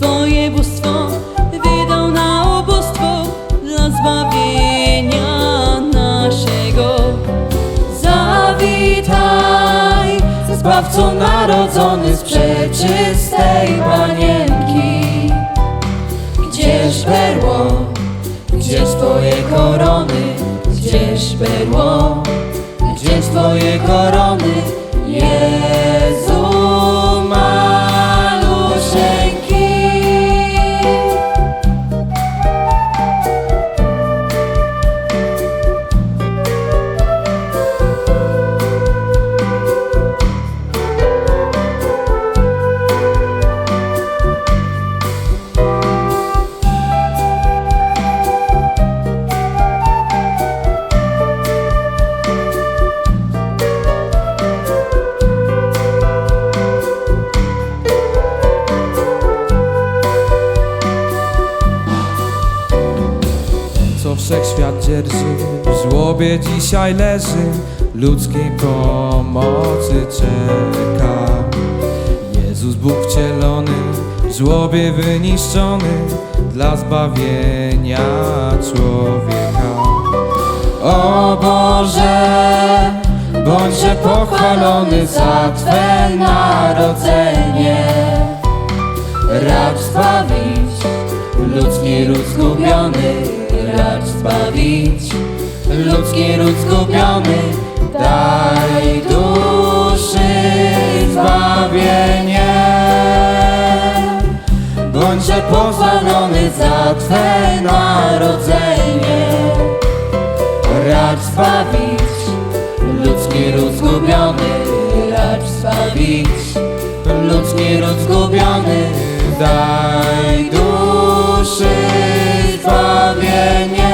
swoje bóstwo wydał na ubóstwo dla zbawienia naszego. Zawitaj, Zbawco narodzony z przeczystej Panienki. Gdzież perło, gdzież Twoje korony, gdzież perło, gdzież Twoje korony, Jezu dzisiaj leży Ludzkiej pomocy czeka. Jezus Bóg wcielony W żłobie wyniszczony Dla zbawienia człowieka. O Boże Bądźże pochwalony za Twe narodzenie. Racz zbawić ludzki ród zgubiony, racz zbawić ludzki ród zgubiony, daj duszy zbawienie. Bądźże pochwalony za Twe narodzenie, racz zbawić ludzki ród zgubiony, racz zbawić ludzki ród zgubiony, daj duszy zbawienie.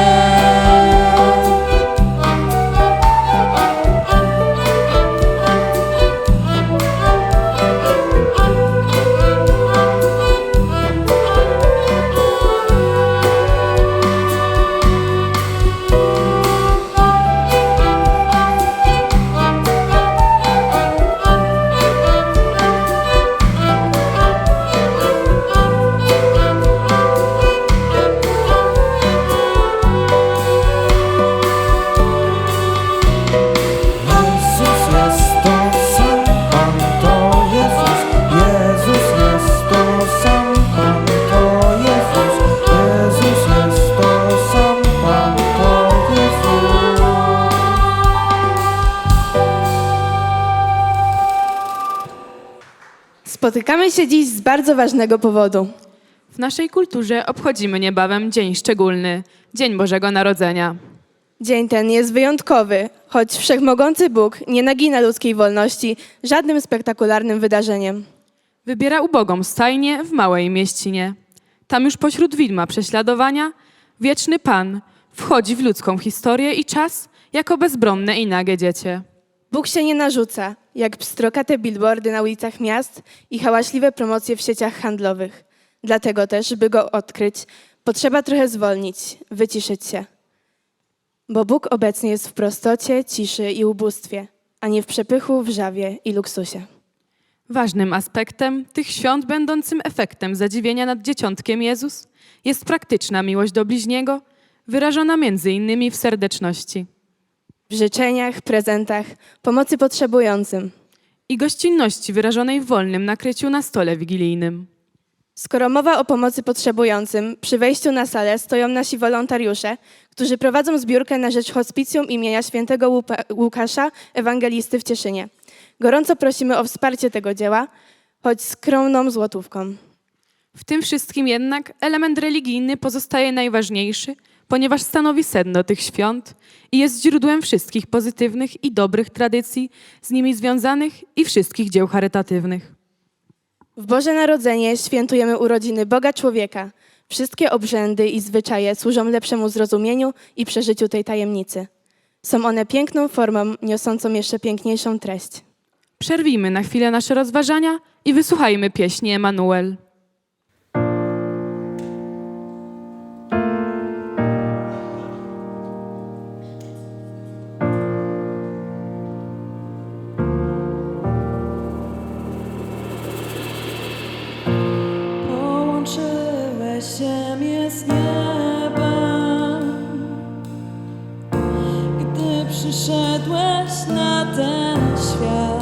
Spotykamy się dziś z bardzo ważnego powodu. W naszej kulturze obchodzimy niebawem dzień szczególny Dzień Bożego Narodzenia. Dzień ten jest wyjątkowy, choć wszechmogący Bóg nie nagina ludzkiej wolności żadnym spektakularnym wydarzeniem. Wybiera ubogą stajnię w małej mieścinie. Tam już pośród widma prześladowania wieczny Pan wchodzi w ludzką historię i czas jako bezbronne i nagie dziecię. Bóg się nie narzuca, jak pstrokate billboardy na ulicach miast i hałaśliwe promocje w sieciach handlowych. Dlatego też, by go odkryć, potrzeba trochę zwolnić, wyciszyć się. Bo Bóg obecny jest w prostocie, ciszy i ubóstwie, a nie w przepychu, wrzawie i luksusie. Ważnym aspektem tych świąt, będącym efektem zadziwienia nad dzieciątkiem Jezus, jest praktyczna miłość do bliźniego, wyrażona między innymi w serdeczności W życzeniach, prezentach, pomocy potrzebującym. i gościnności wyrażonej w wolnym nakryciu na stole wigilijnym. Skoro mowa o pomocy potrzebującym, przy wejściu na salę stoją nasi wolontariusze, którzy prowadzą zbiórkę na rzecz hospicjum imienia świętego Łupa- Łukasza, ewangelisty w Cieszynie. Gorąco prosimy o wsparcie tego dzieła, choć skromną złotówką. W tym wszystkim jednak element religijny pozostaje najważniejszy, ponieważ stanowi sedno tych świąt i jest źródłem wszystkich pozytywnych i dobrych tradycji z nimi związanych i wszystkich dzieł charytatywnych. W Boże Narodzenie świętujemy urodziny Boga człowieka. Wszystkie obrzędy i zwyczaje służą lepszemu zrozumieniu i przeżyciu tej tajemnicy. Są one piękną formą, niosącą jeszcze piękniejszą treść. Przerwijmy na chwilę nasze rozważania i wysłuchajmy pieśni Emanuel. przyszedłeś na ten świat.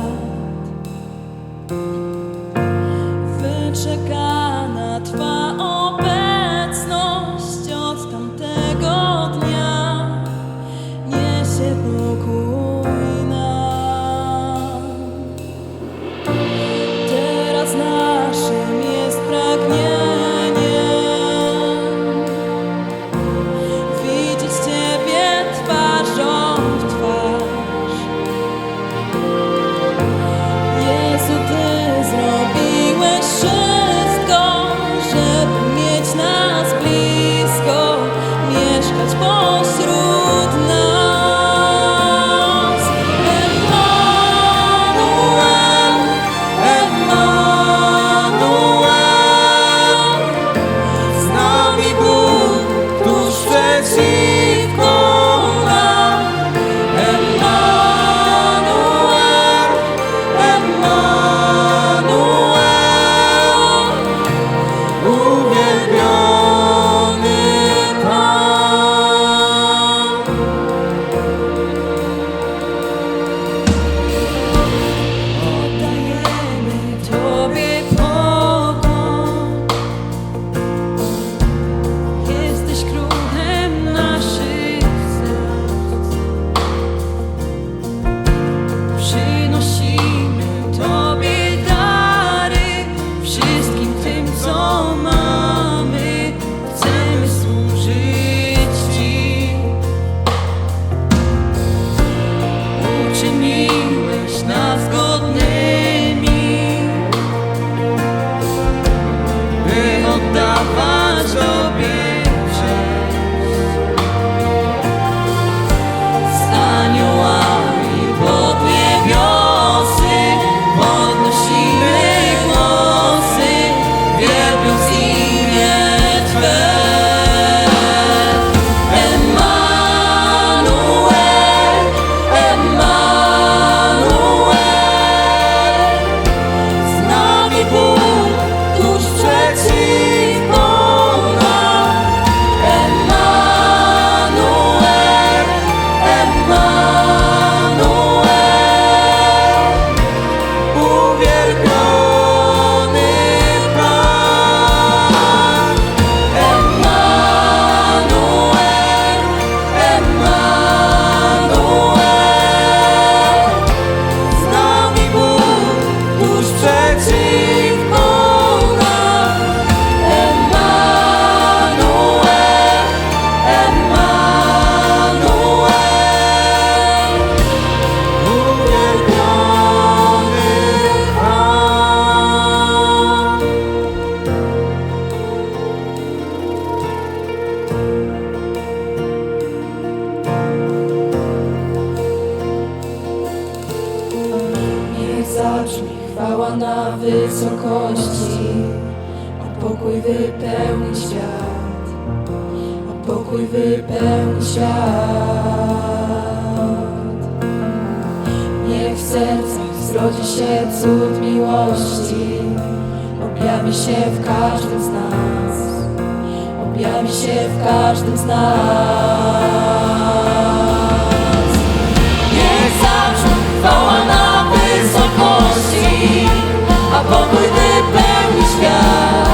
liberty. się cud miłości objawi się w każdym z nas, objawi się w każdym z nas. Niech zawsze chwała na wysokości, a pokój wypełni świat.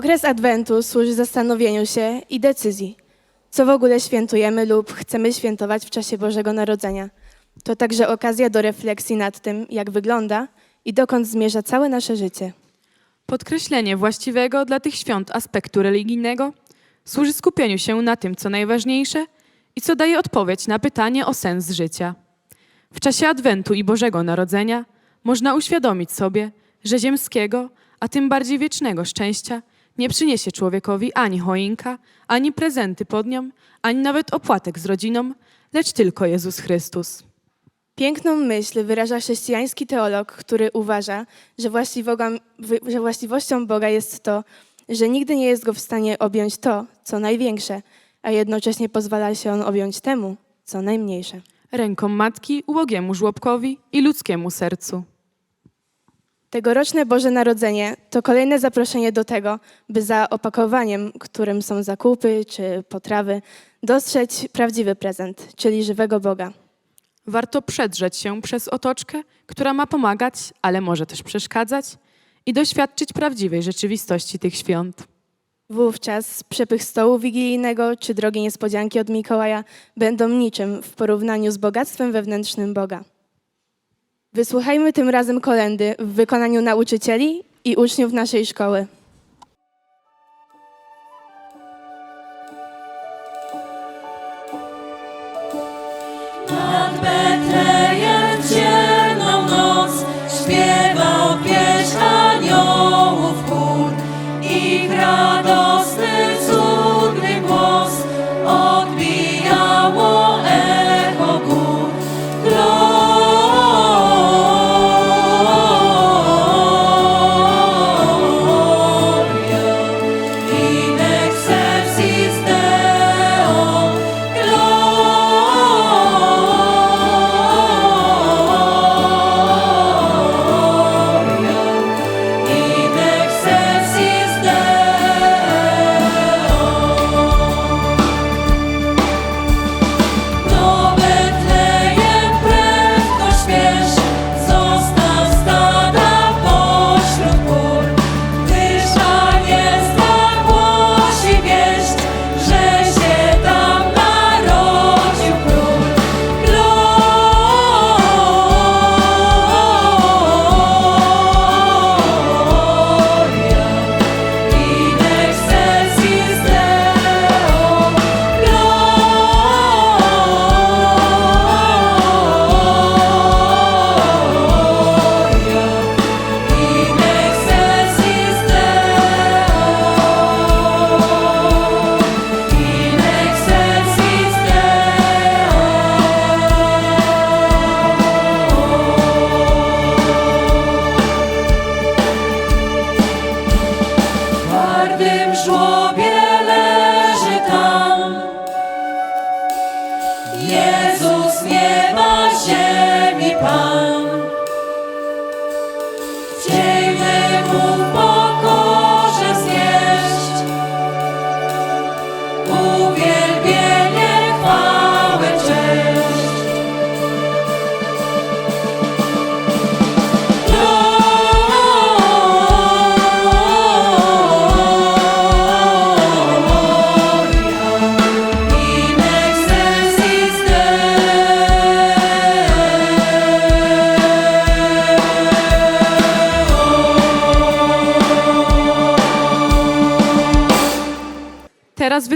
Okres Adwentu służy zastanowieniu się i decyzji, co w ogóle świętujemy lub chcemy świętować w czasie Bożego Narodzenia. To także okazja do refleksji nad tym, jak wygląda i dokąd zmierza całe nasze życie. Podkreślenie właściwego dla tych świąt aspektu religijnego służy skupieniu się na tym, co najważniejsze i co daje odpowiedź na pytanie o sens życia. W czasie Adwentu i Bożego Narodzenia można uświadomić sobie, że ziemskiego, a tym bardziej wiecznego szczęścia nie przyniesie człowiekowi ani choinka, ani prezenty pod nią, ani nawet opłatek z rodziną, lecz tylko Jezus Chrystus. Piękną myśl wyraża chrześcijański teolog, który uważa, że, że właściwością Boga jest to, że nigdy nie jest go w stanie objąć to, co największe, a jednocześnie pozwala się on objąć temu, co najmniejsze. Ręką matki ubogiemu żłobkowi i ludzkiemu sercu. Tegoroczne Boże Narodzenie to kolejne zaproszenie do tego, by za opakowaniem, którym są zakupy czy potrawy, dostrzec prawdziwy prezent, czyli żywego Boga. Warto przedrzeć się przez otoczkę, która ma pomagać, ale może też przeszkadzać, i doświadczyć prawdziwej rzeczywistości tych świąt. Wówczas przepych stołu wigilijnego czy drogie niespodzianki od Mikołaja będą niczym w porównaniu z bogactwem wewnętrznym Boga. Wysłuchajmy tym razem kolendy w wykonaniu nauczycieli i uczniów naszej szkoły. Jezus nieba, ziemi Pan.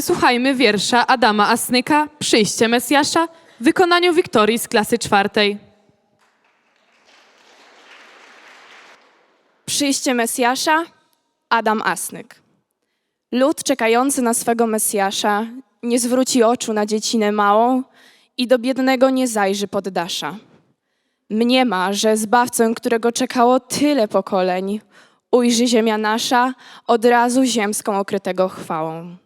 Wysłuchajmy wiersza Adama Asnyka Przyjście Mesjasza w wykonaniu Wiktorii z klasy czwartej. Przyjście Mesjasza, Adam Asnyk. Lud czekający na swego Mesjasza nie zwróci oczu na dziecinę małą i do biednego nie zajrzy pod dasza. Mniema, że Zbawcę, którego czekało tyle pokoleń, ujrzy ziemia nasza od razu ziemską okrytego chwałą.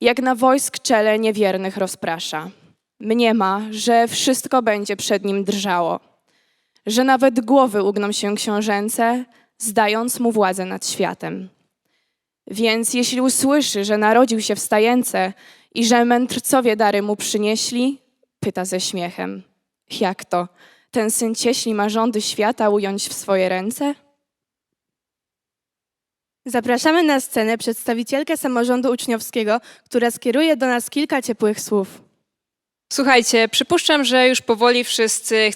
Jak na wojsk czele niewiernych rozprasza. Mniema, że wszystko będzie przed nim drżało że nawet głowy ugną się książęce, zdając mu władzę nad światem. Więc jeśli usłyszy, że narodził się w stajence i że mędrcowie dary mu przynieśli, pyta ze śmiechem: Jak to? Ten syn cieśli ma rządy świata ująć w swoje ręce? Zapraszamy na scenę przedstawicielkę samorządu uczniowskiego, która skieruje do nas kilka ciepłych słów. Słuchajcie, przypuszczam, że już powoli wszyscy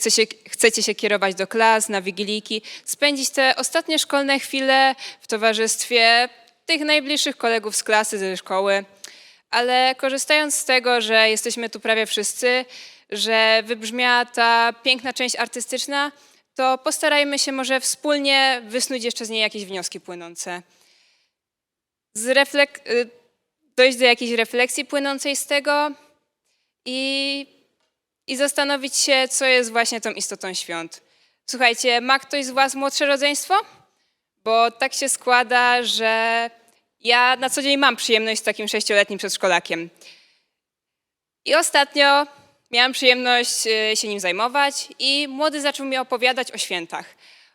chcecie, się kierować do klas, na wigilijki, spędzić te ostatnie szkolne chwile w towarzystwie tych najbliższych kolegów z klasy, ze szkoły. Ale korzystając z tego, że jesteśmy tu prawie wszyscy, że wybrzmiała ta piękna część artystyczna, to postarajmy się może wspólnie wysnuć jeszcze z niej jakieś wnioski płynące. Z reflek- y, dojść do jakiejś refleksji płynącej z tego, i, i zastanowić się, co jest właśnie tą istotą świąt. Słuchajcie, ma ktoś z Was młodsze rodzeństwo? Bo tak się składa, że ja na co dzień mam przyjemność z takim sześcioletnim przedszkolakiem. I ostatnio miałam przyjemność e, się nim zajmować i młody zaczął mi opowiadać o świętach.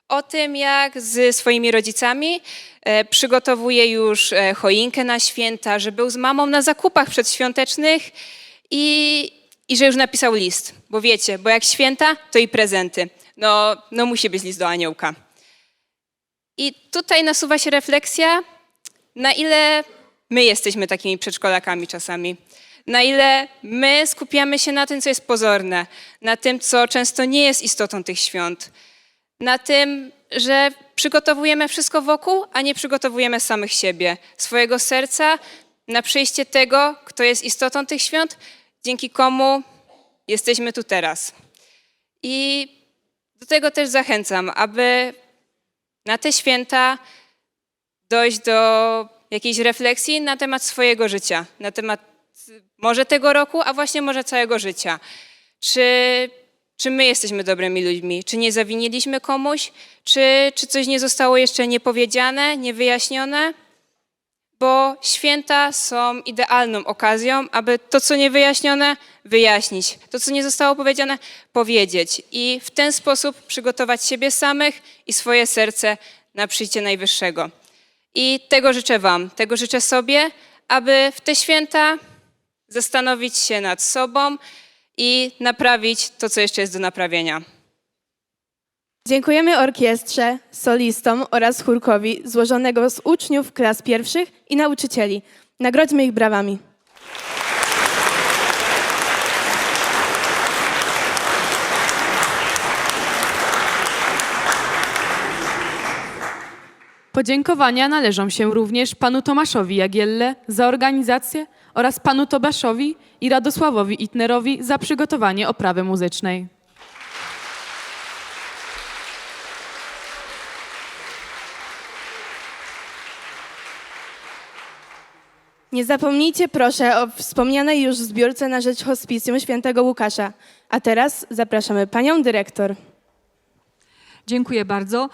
O tym, jak z swoimi rodzicami e, przygotowuje już e, choinkę na święta, że był z mamą na zakupach przedświątecznych i, i że już napisał list. Bo wiecie, bo jak święta, to i prezenty. No, no musi być list do aniołka. I tutaj nasuwa się refleksja, na ile my jesteśmy takimi przedszkolakami czasami. Na ile my skupiamy się na tym, co jest pozorne, na tym, co często nie jest istotą tych świąt, na tym, że przygotowujemy wszystko wokół, a nie przygotowujemy samych siebie, swojego serca na przyjście tego, kto jest istotą tych świąt, dzięki komu jesteśmy tu teraz. I do tego też zachęcam, aby na te święta dojść do jakiejś refleksji na temat swojego życia, na temat może tego roku, a właśnie może całego życia. Czy, czy my jesteśmy dobrymi ludźmi? Czy nie zawiniliśmy komuś? Czy, czy coś nie zostało jeszcze niepowiedziane, niewyjaśnione? Bo święta są idealną okazją, aby to, co niewyjaśnione, wyjaśnić. To, co nie zostało powiedziane, powiedzieć. I w ten sposób przygotować siebie samych i swoje serce na przyjście Najwyższego. I tego życzę Wam, tego życzę sobie, aby w te święta zastanowić się nad sobą i naprawić to, co jeszcze jest do naprawienia. Dziękujemy orkiestrze, solistom oraz chórkowi złożonego z uczniów klas pierwszych i nauczycieli. Nagrodźmy ich brawami. Podziękowania należą się również panu Tomaszowi Jagielle za organizację oraz panu Tobaszowi i Radosławowi Itnerowi za przygotowanie oprawy muzycznej. Nie zapomnijcie proszę o wspomnianej już zbiórce na rzecz hospicjum świętego Łukasza. A teraz zapraszamy panią dyrektor. Dziękuję bardzo.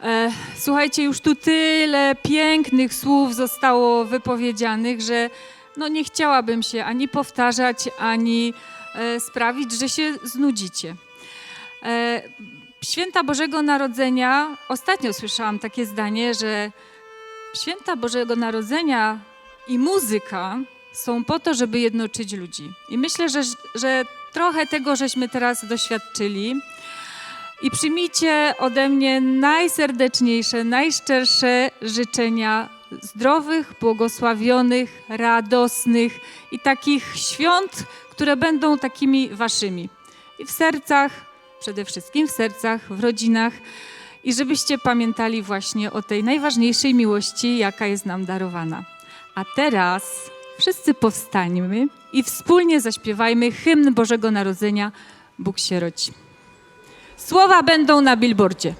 E, Słuchajcie, już tu tyle pięknych słów zostało wypowiedzianych, że no nie chciałabym się ani powtarzać, ani e, sprawić, że się znudzicie. E, Święta Bożego Narodzenia, ostatnio słyszałam takie zdanie, że święta Bożego Narodzenia i muzyka są po to, żeby jednoczyć ludzi. I myślę, że, że trochę tego żeśmy teraz doświadczyli. I przyjmijcie ode mnie najserdeczniejsze, najszczersze życzenia zdrowych, błogosławionych, radosnych i takich świąt, które będą takimi waszymi. I w sercach, przede wszystkim w sercach, w rodzinach. I żebyście pamiętali właśnie o tej najważniejszej miłości, jaka jest nam darowana. A teraz wszyscy powstańmy i wspólnie zaśpiewajmy hymn Bożego Narodzenia Bóg się. Słowa będą na billboardzie.